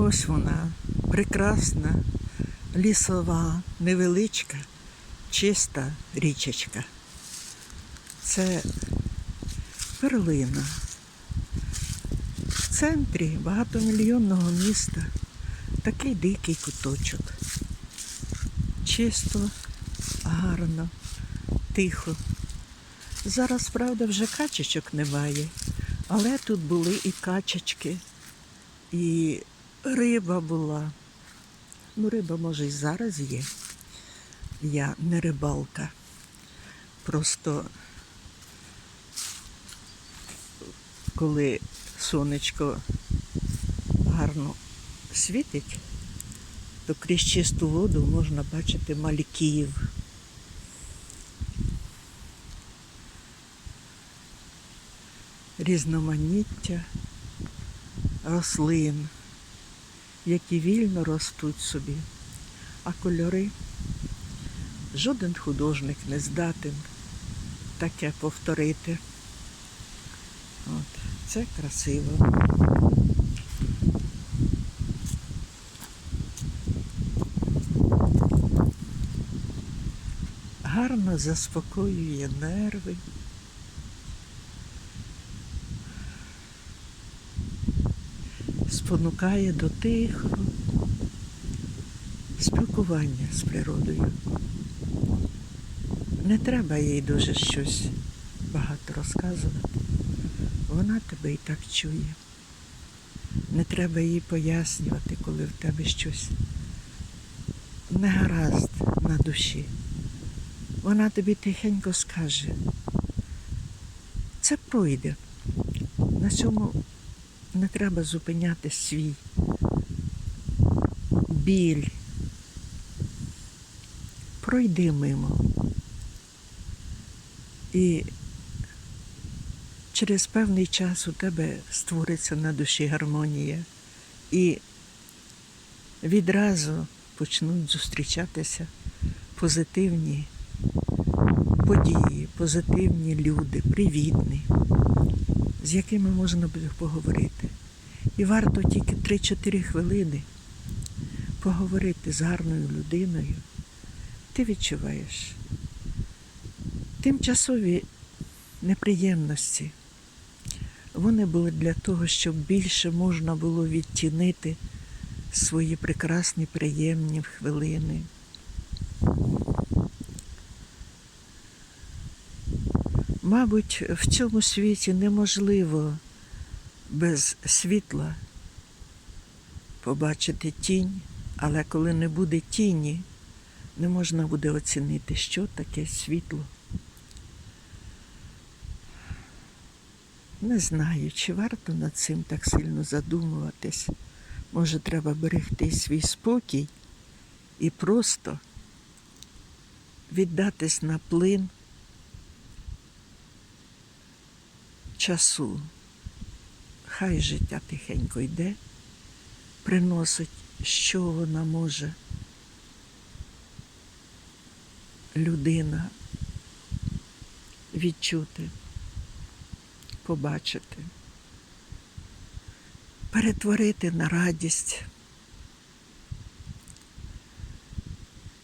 Ось вона, прекрасна, лісова, невеличка, чиста річечка. Це перлина. В центрі багатомільйонного міста такий дикий куточок. Чисто, гарно, тихо. Зараз, правда, вже качечок немає, але тут були і качечки, і риба була. Ну, риба, може, і зараз є. Я не рибалка. Просто коли сонечко гарно світить, то крізь чисту воду можна бачити мальків. Різноманіття рослин, які вільно ростуть собі, а кольори жоден художник не здатен таке повторити. От, це красиво. Гарно заспокоює нерви. Спонукає до тихого спілкування з природою. Не треба їй дуже щось багато розказувати. Вона тебе і так чує. Не треба їй пояснювати, коли в тебе щось не гаразд на душі. Вона тобі тихенько скаже. Це пройде. На цьому не треба зупиняти свій біль. Пройди мимо. І через певний час у тебе створиться на душі гармонія. І відразу почнуть зустрічатися позитивні події, позитивні люди, привітні, з якими можна буде поговорити. І варто тільки 3-4 хвилини поговорити з гарною людиною. Ти відчуваєш тимчасові неприємності. Вони були для того, щоб більше можна було відтінити свої прекрасні, приємні хвилини. Мабуть, в цьому світі неможливо без світла побачити тінь, але коли не буде тіні, не можна буде оцінити, що таке світло. Не знаю, чи варто над цим так сильно задумуватись. Може, треба берегти свій спокій і просто віддатись на плин часу. Хай життя тихенько йде, приносить, що вона може людина відчути, побачити, перетворити на радість.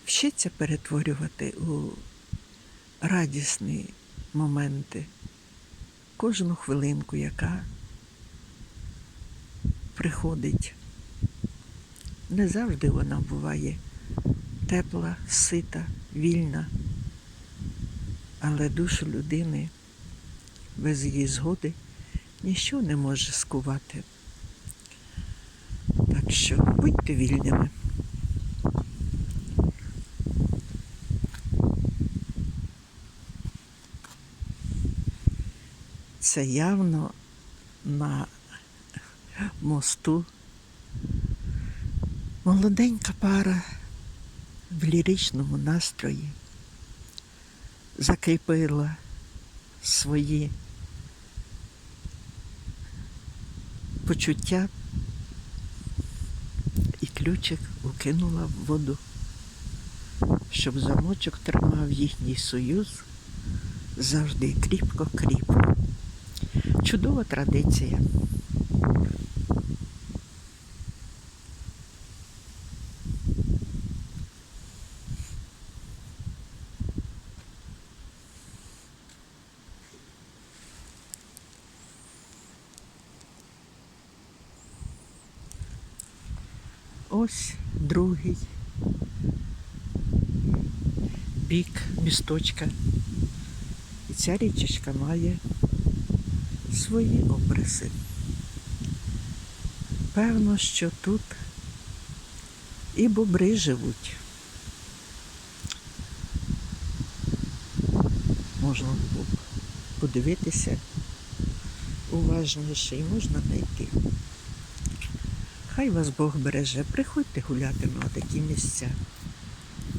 Вчиться перетворювати у радісні моменти кожну хвилинку, яка приходить. Не завжди вона буває тепла, сита, вільна, але душу людини без її згоди ніщо не може скувати. Так що будьте вільними. Це явно на мосту молоденька пара в ліричному настрої закріпила свої почуття і ключик укинула в воду, щоб замочок тримав їхній союз завжди кріпко-кріпко чудова традиція. Ось другий бік місточка. І ця річечка має свої обриси. Певно, що тут і бобри живуть. Можна було б подивитися уважніше і можна знайти. Хай вас Бог береже. Приходьте гуляти на такі місця.